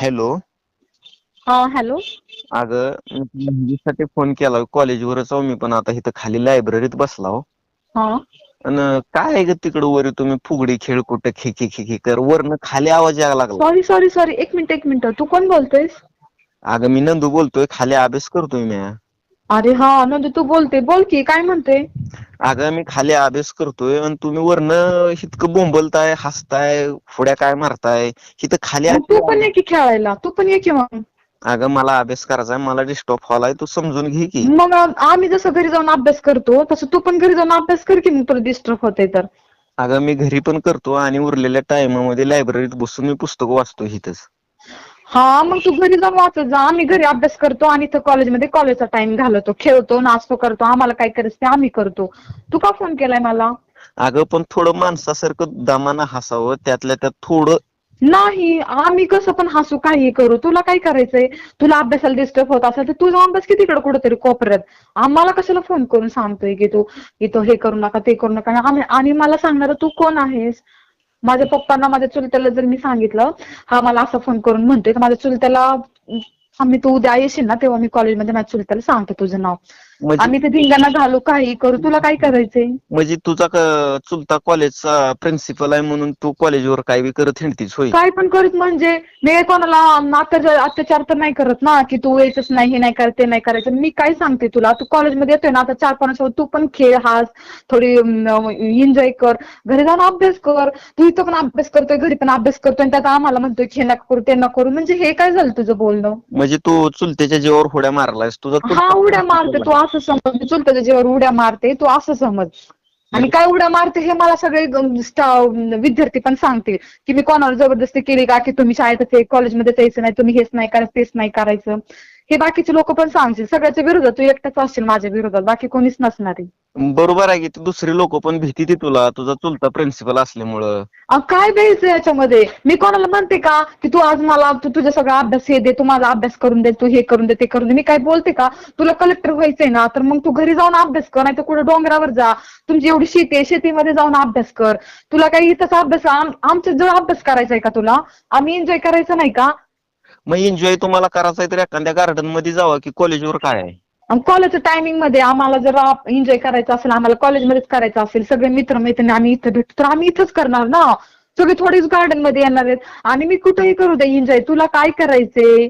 Hello. हा hello. अगं ह्याच्यासाठी फोन केला कॉलेजवरच आहो मी पण आता इथं खाली लायब्ररीत बसला हो. आणि काय आहे ग तिकडं वर तुम्ही फुगडी खेळ कुठं खी खी खी खी कर वरनं खाली आवाज यायला लागला. सॉरी सॉरी सॉरी एक मिनिट एक मिनिट. तू कोण बोलतोयस? अगं मी नंदू बोलतोय खाली अभ्यास करतोय मी अरे हा नंदू तू बोलते बोल की काय म्हणते? अगं मी खाली अभ्यास करतोय आणि तुम्ही वरनं इतकं बोंबलताय हसताय फुड्या काय मारताय. इथं खाली मग तू पण ये की खेळायला तू पण ये की मग. अगं मला अभ्यास करायचा आहे मला डिस्टर्ब व्हायलाय तू समजून घे की. मग आम्ही जसं घरी जाऊन अभ्यास करतो तसं तू पण घरी जाऊन अभ्यास कर की मग तुला डिस्टर्ब होते तर. अगं मी घरी पण करतो आणि उरलेल्या टाइमामध्ये लायब्ररीत बसून मी पुस्तक वाचतो इथंच. हा मग तू घरी जाऊन वाचत जा. आम्ही घरी अभ्यास करतो आणि इथं कॉलेजमध्ये कॉलेजचा टाइम घालवतो. खेळतो नाचतो करतो. आम्हाला काय करायचं ते आम्ही करतो. तू का फोन केलाय मला? अगं पण थोडं माणसासारखं दमानं हसावं. त्यातल्या त्यात थोडं नाही आम्ही कसं पण हसू काही करू. तुला काय करायचंय? तुला अभ्यासाला डिस्टर्ब होत असेल तर तू जाऊन बस की तिकडे कुठेतरी कोपऱ्यात? आम्हाला कशाला फोन करून सांगतोय की तू? इथं हे करू नका ते करू नका. आम्ही आणि मला सांगणार तू कोण आहेस? माझ्या पप्पांना माझ्या चुलत्याला जर मी सांगितलं हा मला असा फोन करून म्हणतोय तर माझ्या चुलत्याला आम्ही तू उद्या येशील ना तेव्हा मी कॉलेजमध्ये माझ्या चुलत्याला सांगतो तुझं नाव. आम्ही ते धिंगाणा घालू काही करू. तुला काय करायचंय? म्हणजे तुझा क- चुलता कॉलेजचा प्रिन्सिपल आहे म्हणून तू कॉलेजवर काय बी करत हिंडतीस होय? काय पण करत म्हणजे मी कोणाला अत्याचार अत्याचार तर नाही करत ना की तू यायचंच नाही हे नाही करायचं ते नाही करायचं. मी काय सांगते तुला? तू कॉलेजमध्ये येतोय ना आता चार वर्ष तू पण खेळ हास थोडी एन्जॉय कर. घरी जाऊन अभ्यास कर. तू इथं पण अभ्यास करतोय घरी पण अभ्यास करतोय आणि त्यात आम्हाला म्हणतोय हे नका करू ते नका करू. म्हणजे हे काय झालं तुझं बोलणं? म्हणजे तू चुलत्याच्या जीवावर होड्या मारलायस. तुझा हा उड्या मारते तू असं समज मी जीवावर उड्या मारते तू असं समज. आणि काय उड्या मारते हे मला सगळे विद्यार्थी पण सांगतील. की मी कोणावर जबरदस्ती केली का? की तुम्ही शाळेतच आहे कॉलेजमध्ये जायचं नाही तुम्ही हेच नाही करायचं तेच नाही करायचं. हे बाकीचे लोक पण सांगतील. सगळ्याच्या विरोधात तू एकटाच असशील माझ्या विरोधात बाकी कोणीच नसणार. आहे बरोबर आहे की ती दुसरी लोक पण भीती ती तुला. तुझा चुलता प्रिन्सिपल असल्यामुळं. अ, काय द्यायचं याच्यामध्ये? मी कोणाला म्हणते का की तू आज मला तू तुझा सगळा अभ्यास हे दे तू माझा अभ्यास करून दे तू हे करून दे ते करून दे. मी काय बोलते का तुला कलेक्टर व्हायचंय ना तर मग तू घरी जाऊन अभ्यास कर नाही तर कुठे डोंगरावर जा. तुमची एवढी शेती आहे शेतीमध्ये जाऊन अभ्यास कर. तुला काही इथंच अभ्यास आम- आमच्या जवळ अभ्यास करायचा आहे का तुला? आम्ही एन्जॉय करायचं नाही का? मग एन्जॉय तुम्हाला करायचा आहे तर एखाद्या गार्डनमध्ये जावा की कॉलेजवर काय? आहे कॉलेजच्या टायमिंगमध्ये आम्हाला जर एन्जॉय करायचं असेल आम्हाला कॉलेजमध्येच करायचं असेल सगळे मित्र मैत्रिणी आम्ही इथं भेटतो तर आम्ही इथंच करणार ना? सगळे थोडीच गार्डनमध्ये येणार आहेत. आणि मी कुठेही करू दे एन्जॉय तुला काय करायचंय?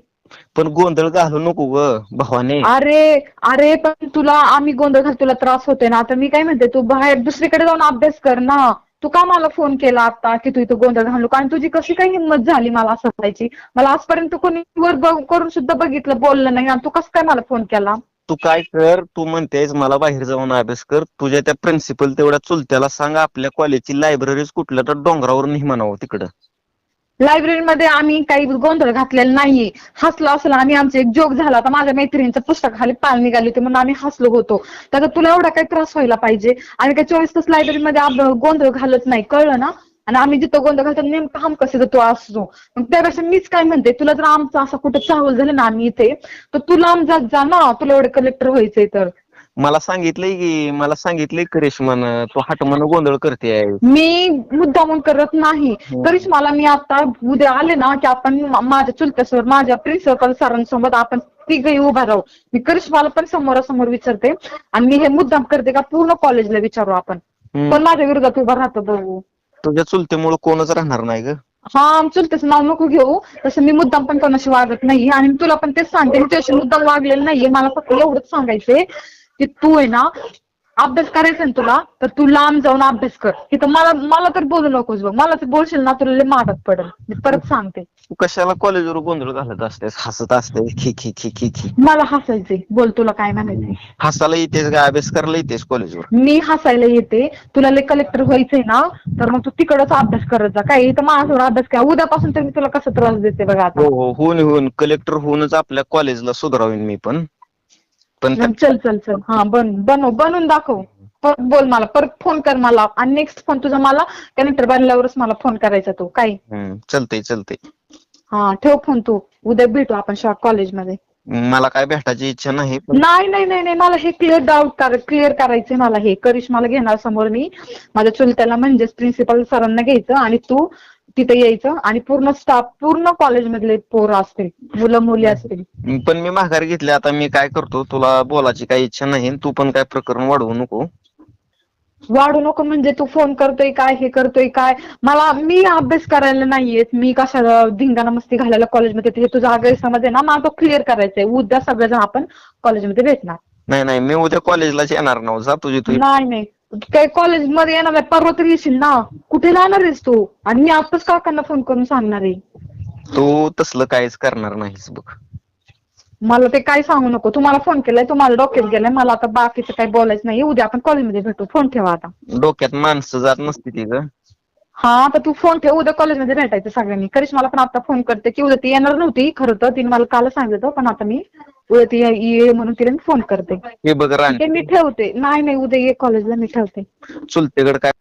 पण गोंधळ घालू नको ग भावाने. अरे अरे पण तुला आम्ही गोंधळ घाल तुला त्रास होतोय ना? आता मी काय म्हणते तू बाहेर दुसरीकडे जाऊन अभ्यास कर ना? तू का मला फोन केला आता की तू इथं गोंधळ घालू कारण तुझी कशी काय हिंमत झाली मला असं करायची मला आजपर्यंत कोणी वर करून सुद्धा बघितलं बोललं नाही. आणि तू कसं काय मला फोन केला? तू काय कर तू म्हणतेस मला बाहेर जाऊन अभ्यास कर. तुझ्या त्या प्रिन्सिपल तेवढ्या चुलत्याला सांग आपल्या कॉलेजची लायब्ररीज कुठल्या तर डोंगरावर नाही म्हणावं तिकडं. लायब्ररीमध्ये आम्ही काही गोंधळ घातलेला नाहीये. हसलो असला आम्ही आमचा एक जोक झाला होता. माझ्या मैत्रिणीचं पुस्तक खाली पाल निघाली होती म्हणून आम्ही हसलो होतो. तर तुला एवढा काही त्रास व्हायला पाहिजे? आणि काही चोवीस तास लायब्ररीमध्ये गोंधळ घालत नाही. कळलं ना? आणि आम्ही जिथं गोंधळ घालतो नेमकं हम कसे तू असतो. मग त्यापेक्षा मीच काय म्हणते तुला जर आमचं असं कुठं चावल झालं ना आम्ही इथे तर तुला आम जात जा ना तुला एवढं कलेक्टर व्हायचंय तर. मला सांगितलंय की मला सांगितलंय करिश्मान तू हटमान गोंधळ करते आहे. मी मुद्दामून करत नाही. तरीच मला मी आता उद्या आले ना की आपण मा- माझ्या चुलत्यासोबत माझ्या प्रिन्सिपल सरांसोबत आपण तिघही उभा राहू. मी करिश्माला पण समोरासमोर विचारते. आणि मी हे मुद्दाम करते का पूर्ण कॉलेजला विचारू आपण. हम्म. पण माझ्या विरोधात उभा राहतो बघू तुझ्या चुलतेमुळे कोणच राहणार नाही ग. हा चुलतेच नाव नको घेऊ. तसं मी मुद्दाम पण कोणाशी वागत नाही आणि मी तुला पण तेच सांगते. मी तुझ्याशी मुद्दाम वागलेलं नाहीये. मला फक्त एवढंच सांगायचंय की तू आहे ना अभ्यास करायचा ना तुला तर तू लांब जाऊन अभ्यास कर. इथं मला मला तर बोलू नकोस बघ. मला तर बोलशील ना तुला लय मागत पडेल. मी परत सांगते. तू कशाला कॉलेजवर गोंधळ घालत असतेस? हसत असतेस? खी खी खी खी खी. मला हसायचंय. बोल तुला काय म्हणायचंय? हसायला येतेस का? अभ्यास करायला येतेस कॉलेजवर? मी हसायला येते. तुला लय कलेक्टर व्हायचंय ना तर मग तू तिकडच अभ्यास करत जा. काय इथं माझ्यावर अभ्यास काय? उद्यापासून तर मी तुला कसं त्रास देते बघा आता. हो हो होऊन होऊन. कलेक्टर होऊनच आपल्या कॉलेजला सुधारावीन मी पण. पण चल चल चल हा बन बनव बनवून दाखव. परत बोल मला परत फोन कर मला. आणि नेक्स्ट फोन तुझा मला कनेक्टर बनल्यावरच मला फोन करायचा तू काय हम्म, चलतंय चलतंय हा ठेव फोन तू. उद्या भेटू आपण शॉर्ट कॉलेजमध्ये मला काय भेटायची इच्छा नाही नाही नाही नाही मला हे क्लिअर डाऊट कर क्लिअर करायचंय मला हे. करिश्माला घेणार समोर मी. माझ्या चुलत्याला म्हणजेच प्रिन्सिपल सरांना घ्यायचं आणि तू तिथे यायचं आणि पूर्ण स्टाफ पूर्ण कॉलेजमधले पोरं असतील मुलं मुली असतील. पण मी माघार घेतली आता मी काय करतो तुला बोलायची काही इच्छा नाही तू पण काय प्रकरण वाढवू नको. वाढू नको म्हणजे तू फोन करतोय काय हे करतोय काय? मला मी अभ्यास करायला नाहीये मी कशाला धिंगाणा मस्ती घालायला कॉलेजमध्ये हे तुझा गैरसमज आहे ना मला तो क्लिअर करायचा आहे उद्या सगळेजण आपण कॉलेजमध्ये भेटणार. नाही नाही मी उद्या कॉलेजलाच येणार ना जा तुझी तुझी नाही नाही. काही कॉलेजमध्ये येणार नाही परवा तरी येशील ना. कुठे जाणार आहेस तू? आणि मी आताच काकांना फ़ोन करून सांगणार आहे. तू तसलं काहीच करणार नाहीस बघ. मला ते सांगू नको. तुम्हाला फ़ोन केलाय तुम्हाला डोक्यात गेलाय. मला आता बाकीचं काही बोलायचं नाही. उद्या आपण कॉलेजमध्ये भेटू. फ़ोन ठेवा आता. डोक्यात माणसं जात नसते ती ग. हा आता तू फ़ोन ठेव. उद्या कॉलेजमध्ये भेटायचं सगळ्यांनी. करीश मला पण आता फ़ोन करते की उद्या ती येणार नव्हती. खरं तर तिने मला काल सांगितलं पण आता मी उद्या ती ये- म्हणून तिला मी फोन करते. हे बघ राणी. मी ठेवते. नाही नाही उद्या ये कॉलेजला मी ठेवते. चुलतेकडे काय